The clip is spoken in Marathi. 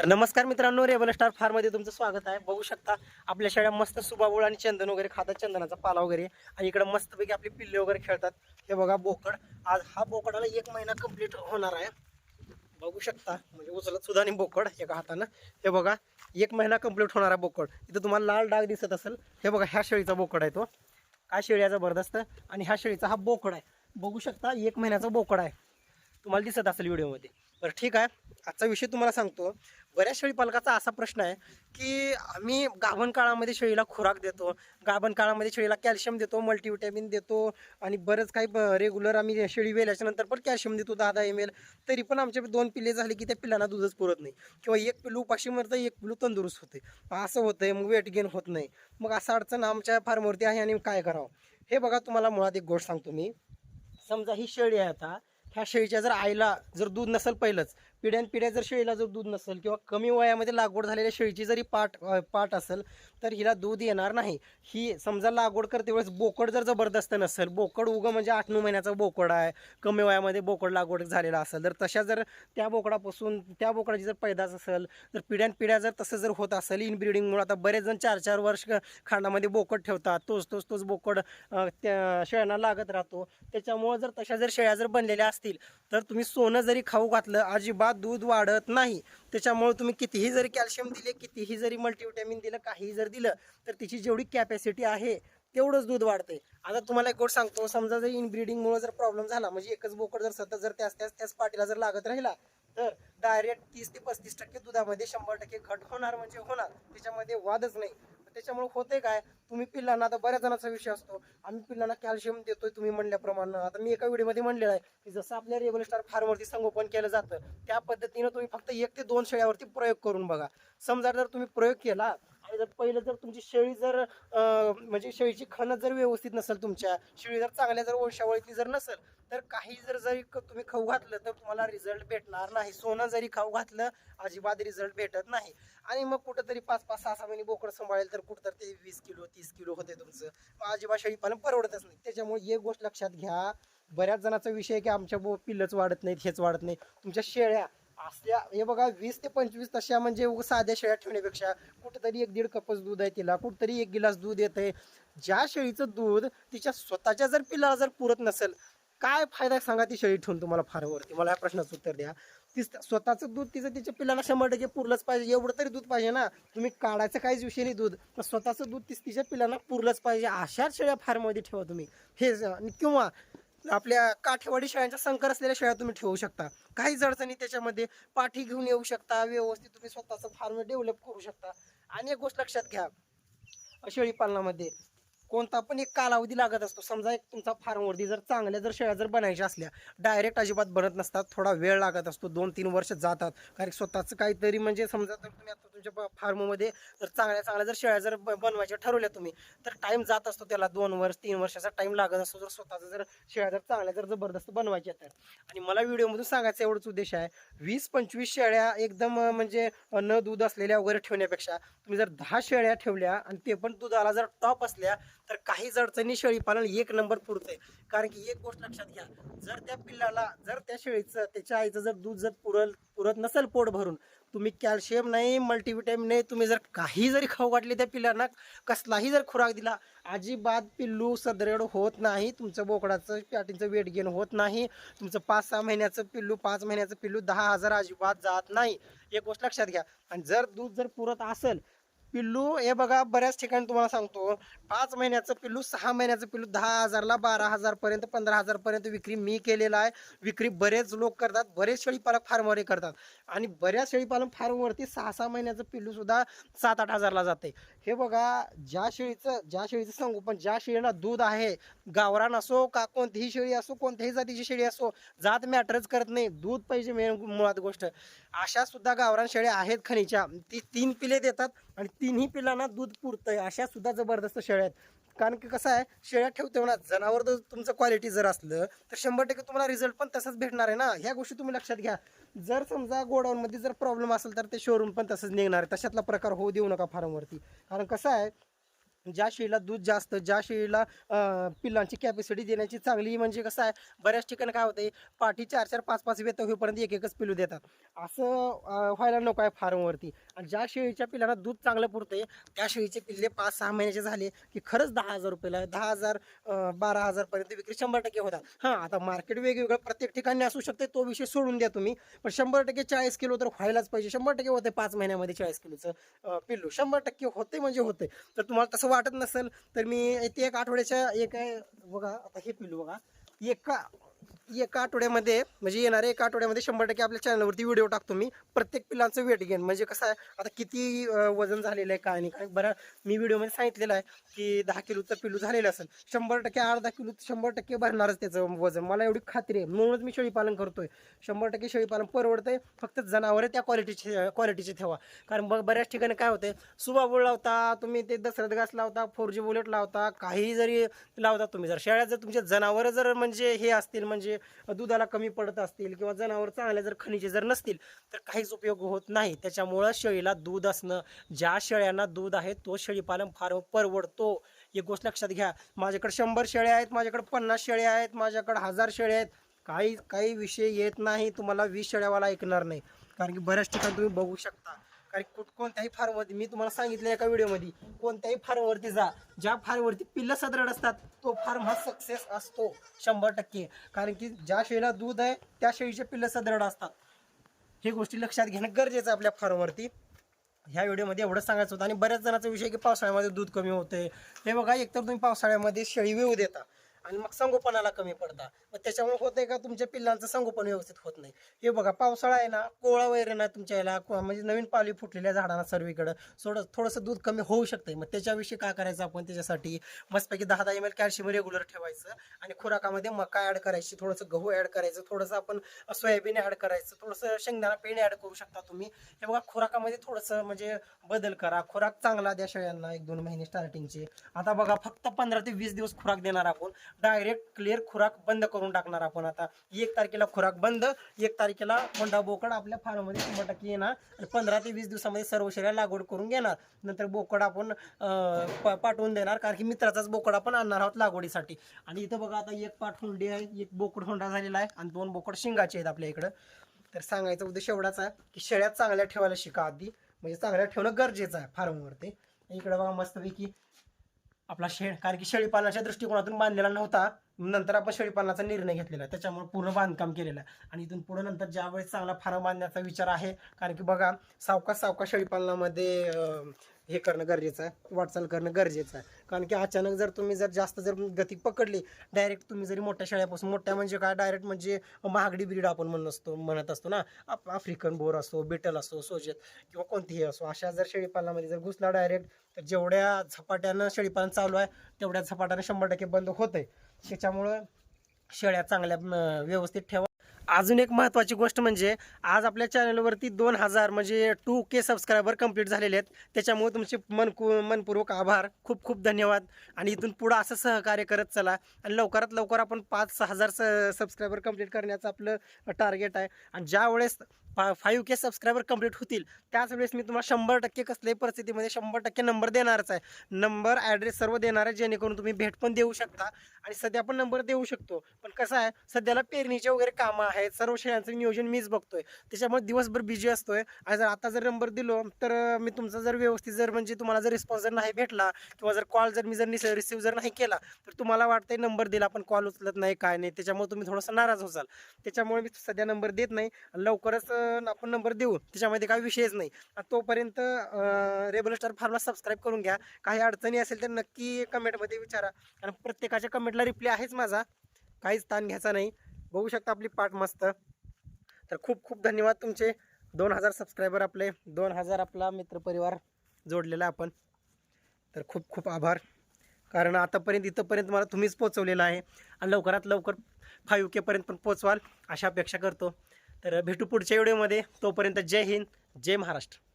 तर नमस्कार मित्रांनो रेबल स्टार फार्ममध्ये तुमचं स्वागत आहे. बघू शकता आपल्या शेळ्या मस्त सुबाबुळ आणि चंदन वगैरे खातात चंदनाचा पाला वगैरे. आणि इकडे मस्तपैकी आपली पिल्ले वगैरे खेळतात. हे बघा बोकड. आज हा बोकडाला एक महिना कंप्लीट होणार आहे. बघू शकता म्हणजे उचलत सुद्धा आणि बोकड एका हातानं. हे बघा एक महिना कंप्लीट होणार आहे बोकड. इथं तुम्हाला लाल डाग दिसत असेल. हे बघा ह्या शेळीचा बोकड आहे तो. काय शेळी आहे जबरदस्त. आणि ह्या शेळीचा हा बोकड आहे. बघू शकता एक महिन्याचा बोकड आहे. तुम्हाला दिसत असेल व्हिडिओमध्ये. बरं ठीक आहे. आजचा विषय तुम्हाला सांगतो. बऱ्याच शेळी पालकाचा असा प्रश्न आहे की आम्ही गाभण काळामध्ये शेळीला खुराक देतो गाभण काळामध्ये शेळीला कॅल्शियम देतो मल्टीव्हिटॅमिन देतो आणि बरंच काही रेग्युलर आम्ही शेळी वेल्याच्या नंतर पण कॅल्शियम देतो दहा दहा एम एल तरी पण आमचे दोन पिल्ले झाले की त्या पिल्लांना दूधच पुरत नाही. किंवा एक पिलू उपाशी मरतं एक पिलू तंदुरुस्त होते. असं होतंय मग वेट गेन होत नाही. मग असं अडचण आमच्या फार्मवरती आहे आणि काय करावं? हे बघा तुम्हाला मुळात एक गोष्ट सांगतो मी. समजा ही शेळी आहे आता. ह्या शेळीच्या जर आईला जर दूध नसेल पहिलंच पिढ्यान पिढ्या जर शेळीला जर दूध नसेल किंवा कमी वयामध्ये लागवड झालेल्या शेळीची जरी पाट पाठ पाट असेल तर हिला दूध येणार नाही. ही समजा लागवड करते वेळेस बोकड जर जबरदस्त नसेल बोकड उगं म्हणजे आठ नऊ महिन्याचा बोकड आहे कमी वयामध्ये बोकड लागवड झालेला असेल तर तशा जर त्या बोकडापासून त्या बोकडाची जर पैदास असेल तर पिढ्यान पिढ्या जर तसं जर होत असेल इनब्रिडिंगमुळे आता बरेच जण चार चार वर्ष खांडामध्ये बोकड ठेवतात तोच तोच तोच बोकड त्या शेळ्यांना लागत राहतो. त्याच्यामुळं जर तशा जर शेळ्या जर बनलेल्या असतील तर तुम्ही सोनं जरी खाऊ घातलं अजिबात दूध वाढत नाही. त्याच्यामुळे तुम्ही कितीही जरी कॅल्शियम दिले कितीही जरी मल्टीविटॅमिन दिलं काहीही जर दिलं तर तिची जेवढी कॅपॅसिटी आहे तेवढंच दूध वाढते आता तुम्हाला एक गोष्ट सांगतो समजा जर इनब्रिडिंगमुळे जर प्रॉब्लेम झाला म्हणजे एकच बोकड जर सतत जर त्याच त्याच त्याच पाठीला जर लागत राहिला तर डायरेक्ट तीस ते पस्तीस टक्के दुधामध्ये शंभर टक्के घट होणार म्हणजे होणार. त्याच्यामध्ये वादच नाही. त्याच्यामुळे होते काय? तुम्ही पिल्लांना आता बऱ्याच जणांचा विषय असतो. आम्ही पिल्लांना कॅल्शियम देतोय तुम्ही म्हणल्याप्रमाणे. आता मी एका व्हिडिओमध्ये म्हणलेलं आहे की जसं आपल्या रेबल स्टार फार्मवरती संगोपन केलं जातं त्या पद्धतीनं तुम्ही फक्त एक ते दोन शेळ्यावरती प्रयोग करून बघा. समजा जर तुम्ही प्रयोग केला जर पहिलं जर तुमची शेळी जर म्हणजे शेळीची खणं जर व्यवस्थित नसेल तुमच्या शेळी जर चांगल्या जर वंशावळीतली जर नसेल तर काही जर जरी क- तुम्ही खाऊ घातलं तर तुम्हाला रिझल्ट भेटणार नाही. सोनं जरी खाऊ घातलं अजिबात रिझल्ट भेटत नाही. आणि मग कुठंतरी पाच पाच सहा सहा महिने बोकड सांभाळेल तर कुठं ते वीस किलो तीस किलो होते तुमचं. मग अजिबात शेळी पालन परवडतच नाही. त्याच्यामुळे एक गोष्ट लक्षात घ्या. बऱ्याच जणांचा विषय आहे की आमच्या बो पिल्लच वाढत नाहीत हेच वाढत नाही तुमच्या शेळ्या असल्या हे बघा वीस ते पंचवीस तशा म्हणजे साध्या शेळ्या ठेवण्यापेक्षा कुठंतरी एक दीड कपच दूध आहे तिला कुठंतरी एक गिलास दूध येतंय. ज्या शेळीचं दूध तिच्या स्वतःच्या जर पिल्लाला जर पुरत नसेल काय फायदा सांगा ती शेळी ठेवून तुम्हाला फारवरती? मला या प्रश्नाचं उत्तर द्या. ती स्वतःचं दूध तिचं तिच्या पिल्लाला शंभर टक्के पुरलंच पाहिजे. एवढं तरी दूध पाहिजे ना. तुम्ही काढायचं काहीच विषय नाही दूध. पण स्वतःचं दूध तीच तिच्या पिल्लांना पुरलंच पाहिजे. अशाच शेळ्या फार्ममध्ये ठेवा तुम्ही. हे आणि किंवा आपल्या काठेवाडी शाळांच्या संकर असलेल्या शाळा तुम्ही ठेवू शकता. काहीच अडचणी त्याच्यामध्ये पाठी घेऊन येऊ शकता व्यवस्थित तुम्ही स्वतःचं फार्म डेव्हलप करू शकता. आणि एक गोष्ट लक्षात घ्या शेळी पालनामध्ये कोणता पण एक कालावधी लागत असतो. समजा एक तुमचा फार्मवरती जर चांगल्या जर शेळ्या जर बनायच्या असल्या डायरेक्ट अजिबात बनत नसतात थोडा वेळ लागत असतो दोन तीन वर्ष जातात. कारण स्वतःचं काहीतरी म्हणजे समजा जर तुम्ही आता तुमच्या फार्ममध्ये जर चांगल्या चांगल्या जर शेळ्या जर बनवायच्या ठरवल्या तुम्ही तर टाईम जात असतो त्याला. दोन वर्ष तीन वर्षाचा टाइम लागत असतो. जर स्वतःचं जर शेळ्या जर चांगल्या जर जबरदस्त बनवायच्या तर. आणि मला व्हिडिओमधून सांगायचा एवढंच उद्देश आहे. वीस पंचवीस शेळ्या एकदम म्हणजे न दूध असलेल्या वगैरे ठेवण्यापेक्षा तुम्ही जर दहा शेळ्या ठेवल्या आणि ते पण दुधाला जर टॉप असल्या तर काहीच अडचणी शेळी पालन एक नंबर पुरतंय कारण की एक गोष्ट लक्षात घ्या. जर त्या पिल्लाला जर त्या शेळीचं त्याच्या आईचं जर दूध जर पुरल पुरत नसेल पोट भरून तुम्ही कॅल्शियम नाही मल्टीविटॅमिन नाही तुम्ही जर काही जरी खाऊ वाटले त्या पिल्लांना कसलाही जर खुराक दिला अजिबात पिल्लू सदृढ होत नाही तुमचं बोकडाचं पॅटींचं वेट गेन होत नाही तुमचं पाच सहा महिन्याचं पिल्लू पाच महिन्याचं पिल्लू दहा हजार अजिबात जात नाही. एक गोष्ट लक्षात घ्या. आणि जर दूध जर पुरत असेल पिल्लू हे बघा बऱ्याच ठिकाणी तुम्हाला सांगतो. पाच महिन्याचं पिल्लू सहा महिन्याचं पिल्लू दहा हजारला बारा हजारपर्यंत पंधरा हजारपर्यंत विक्री मी केलेला आहे. विक्री बरेच लोक करतात बरेच शेळीपालक फार्मवरे करतात. आणि बऱ्याच शेळीपालन फार्मवरती सहा सहा महिन्याचं पिल्लू सुद्धा सात आठ हजारला जाते. हे बघा ज्या शेळीचं ज्या शेळीचं सांगू पण ज्या शेळीला दूध आहे गावरान असो का कोणतीही शेळी असो कोणत्याही जातीची शेळी असो जात मॅटरच करत नाही. दूध पाहिजे मेन मुळात गोष्ट. अशा सुद्धा गावरान शेळ्या आहेत खनीच्या. ती तीन पिले देतात आणि तिन्ही पिलांना दूध पुरतंय. अशा सुद्धा जबरदस्त शेळ्या आहेत. कारण की कसं आहे शेळ्या ठेवते ना जनावर जर तुमचं क्वालिटी जर असलं तर शंभर टक्के तुम्हाला रिझल्ट पण तसंच भेटणार आहे ना. ह्या गोष्टी तुम्ही लक्षात घ्या. जर समजा गोडाऊनमध्ये जर प्रॉब्लेम असेल तर ते शोरूम पण तसंच निघणार आहे. तशातला प्रकार होऊ देऊ नका फार्मवरती कारण कसं आहे ज्या शेळीला दूध जास्त ज्या शेळीला पिल्लांची कॅपॅसिटी देण्याची चांगली म्हणजे कसं आहे बऱ्याच ठिकाणी काय होतंय पाठी चार चार पाच पाच वेत होईपर्यंत एक एकच पिलू देतात. असं व्हायला नको आहे फार्मवरती आणि ज्या शेळीच्या पिल्लांना दूध चांगलं पुरतंय त्या शेळीचे पिल्ले पाच सहा महिन्याचे झाले की खरंच दहा हजार रुपयाला दहा हजार बारा हजारपर्यंत विक्री शंभर टक्के होतात. हां आता मार्केट वेगवेगळं प्रत्येक ठिकाणी असू शकते तो विषय सोडून द्या तुम्ही. पण शंभर टक्के चाळीस किलो तर व्हायलाच पाहिजे. शंभर टक्के होते पाच महिन्यामध्ये चाळीस किलोचं पिल्लू. शंभर टक्के होते म्हणजे होते तर तुम्हाला तसं वाटत नसेल तर मी ते एक आठवड्याच्या एक बघा आता हे पिलू बघा. एका एका आठवड्यामध्ये म्हणजे येणाऱ्या एका आठवड्यामध्ये शंभर टक्के आपल्या चॅनलवरती व्हिडिओ टाकतो मी. प्रत्येक पिलांचं वेट घेईन म्हणजे कसं आहे आता किती वजन झालेलं आहे काय नाही काय बरं मी व्हिडिओमध्ये सांगितलेलं आहे की दहा किलोचं पिलू झालेलं असेल शंभर टक्के अर्धा किलो शंभर टक्के भरणारच त्याचं वजन. मला एवढी खात्री आहे. म्हणूनच मी शेळीपालन करतोय. शंभर टक्के शेळीपालन परवडतंय. फक्त जनावरं त्या क्वालिटीचे क्वालिटीचे ठेवा. कारण बघ बऱ्याच ठिकाणी काय होते सुबाबूळ लावता तुम्ही ते दसरथ घास लावता फोर जी बुलेट लावता काही जरी लावता तुम्ही जर शेळ्या जर तुमचे जनावरं जर म्हणजे हे असतील म्हणजे दुधाला कमी पडत असतील किंवा जनावर चांगले जर खनिजे जर नसतील तर काहीच उपयोग होत नाही. त्याच्यामुळं शेळीला दूध असणं ज्या शेळ्यांना दूध आहे तो शेळीपालन फार परवडतो. एक गोष्ट लक्षात घ्या माझ्याकडे शंभर शेळ्या आहेत माझ्याकडे पन्नास शेळ्या आहेत माझ्याकडे हजार शेळ्या आहेत. काही काही विषय येत नाही तुम्हाला वीस शेळ्यावाला ऐकणार नाही. कारण की बऱ्याच ठिकाणी तुम्ही बघू शकता कारण कुठ कोणत्याही फार्मवरती मी तुम्हाला सांगितलं एका व्हिडिओमध्ये कोणत्याही फार्मवरती जा. ज्या फार्मवरती पिल्लं सदृढ असतात तो फार्म हा सक्सेस असतो शंभर टक्के. कारण की ज्या शेळीला दूध आहे त्या शेळीचे पिल्लं सदृढ असतात. हे गोष्टी लक्षात घेणं गरजेचं आहे आपल्या फार्मवरती ह्या व्हिडिओमध्ये एवढंच सांगायचं होतं. आणि बऱ्याच जणांचा विषय की पावसाळ्यामध्ये दूध कमी होते हे बघा एकतर तुम्ही पावसाळ्यामध्ये शेळी वेऊ देता. आणि मग संगोपनाला कमी पडता. मग त्याच्यामुळे होतंय का तुमच्या पिल्लांचं संगोपन व्यवस्थित होत नाही. हे बघा पावसाळा आहे ना कोळा वगैरे ना तुमच्या याला को- म्हणजे नवीन पाली फुटलेल्या झाडांना सर्वीकडं. थोडं थोडंसं दूध कमी होऊ शकतंय. मग त्याच्याविषयी काय करायचं आपण त्याच्यासाठी? मस्तपैकी दहा दहा एम एल कॅल्शियम रेग्युलर ठेवायचं आणि खुराकामध्ये मका ॲड करायची थोडंसं गहू ॲड करायचं थोडंसं आपण सोयाबीन ॲड करायचं थोडंसं शेंगदाणा पेंड ॲड करू शकता तुम्ही. हे बघा खुराकामध्ये थोडंसं म्हणजे बदल करा. खुराक चांगला द्या शेळ्यांना एक दोन महिने स्टार्टिंगचे आता बघा फक्त पंधरा ते वीस दिवस खुराक देणार आपण. डायरेक्ट क्लिअर खुराक बंद करून टाकणार आपण आता. एक तारखेला खुराक बंद एक तारखेला कोंडा बोकड आपल्या फार्ममध्ये शंभर टक्के येणार आणि पंधरा ते वीस दिवसामध्ये सर्व शेळ्या लागवड करून घेणार. नंतर बोकड आपण पाठवून देणार कारण की मित्राचाच बोकड आपण आणणार आहोत लागवडीसाठी. आणि इथं बघा आता एक पाठ हुंडी आहे एक बोकड होंडा झालेला आहे आणि दोन बोकड शिंगाचे आहेत आपल्या इकडं. तर सांगायचा उद्देश एवढाच आहे की शेळ्या चांगल्या ठेवायला शिका आधी. म्हणजे चांगल्या ठेवणं गरजेचं आहे फार्मवरती. इकडे बघा मस्तपैकी आपला शेळ कारण की शेळीपालनाच्या दृष्टिकोनातून बांधलेला नव्हता. नंतर आपण शेळीपालनाचा निर्णय घेतलेला. आहे त्याच्यामुळे पूर्ण बांधकाम केलेलं. आहे आणि इथून पुढे नंतर ज्यावेळेस चांगला फार्म बांधण्याचा विचार आहे कारण की बघा सावकाश सावकाश शेळीपालनामध्ये अं, हे करणं गरजेचं आहे. वाटचाल करणं गरजेचं आहे. कारण की अचानक जर तुम्ही जर जास्त जर गती पकडली डायरेक्ट तुम्ही जरी मोठ्या शेळ्यापासून मोठ्या म्हणजे काय डायरेक्ट म्हणजे महागडी ब्रीड आपण म्हणत असतो म्हणत असतो ना. आप- आफ्रिकन बोर असो बिटल असो सोजेत किंवा कोणतीही असो अशा जर शेळीपालनामध्ये जर घुसला डायरेक्ट तर जेवढ्या झपाट्यानं शेळीपालन चालू आहे तेवढ्या झपाट्यानं शंभर टक्के बंद होतंय. त्याच्यामुळं शेळ्या चांगल्या व्यवस्थित ठेवा. अजून एक महत्त्वाची गोष्ट म्हणजे आज आपल्या चॅनलवरती दोन हजार म्हणजे टू के सबस्क्रायबर कंप्लीट झालेले आहेत. त्याच्यामुळे तुमचे मनकू मनपूर्वक आभार. खूप खूप धन्यवाद. आणि इथून पुढं असं सहकार्य करत चला. आणि लवकरात लवकर आपण पाच सहा हजार स सबस्क्रायबर कंप्लीट करण्याचं आपलं टार्गेट आहे. आणि ज्या वेळेस फा फाईव्ह के सबस्क्रायबर कंप्लीट होतील त्याच वेळेस मी तुम्हाला शंभर टक्के कसल्याही परिस्थितीमध्ये शंभर टक्के नंबर देणारच आहे. नंबर ॲड्रेस सर्व देणार आहे जेणेकरून तुम्ही भेट पण देऊ शकता. आणि सध्या पण नंबर देऊ शकतो. पण कसं आहे सध्याला पेरणीचे वगैरे कामं आहेत. सर्व शेळ्यांचं नियोजन मीच बघतोय. त्याच्यामुळे दिवसभर बिझी असतोय. आणि जर आता जर नंबर दिलो तर मी तुमचा जर व्यवस्थित जर म्हणजे तुम्हाला जर रिस्पॉन्स जर नाही भेटला किंवा जर कॉल जर मी जर रिसिव्ह जर नाही केला तर तुम्हाला वाटतंय नंबर दिला पण कॉल उचलत नाही काय नाही. त्याच्यामुळे तुम्ही थोडंसं नाराज होसाल. त्याच्यामुळे मी सध्या नंबर देत नाही. लवकरच आपण नंबर देऊ. त्याच्यामध्ये काही विषयच नाही. आणि तोपर्यंत रेबल स्टार फार्मला सबस्क्राईब करून घ्या. काही अडचणी असेल तर नक्की कमेंटमध्ये विचारा. कारण प्रत्येकाच्या कमेंटला रिप्लाय आहेच माझा. काहीच ताण घ्यायचा नाही. बघू शकता आपली पाठ मस्त. तर खूप खूप धन्यवाद तुमचे. दोन हजार सबस्क्रायबर आपले दोन हजार आपला मित्रपरिवार जोडलेला आपण. तर खूप खूप आभार. कारण आतापर्यंत इथंपर्यंत मला तुम्हीच पोचवलेलं आहे. आणि लवकरात लवकर फाईव्ह केपर्यंत पण पोचवाल अशा अपेक्षा करतो. तर भेटू पुढच्या व्हिडिओमध्ये. तोपर्यंत जय हिंद जय महाराष्ट्र.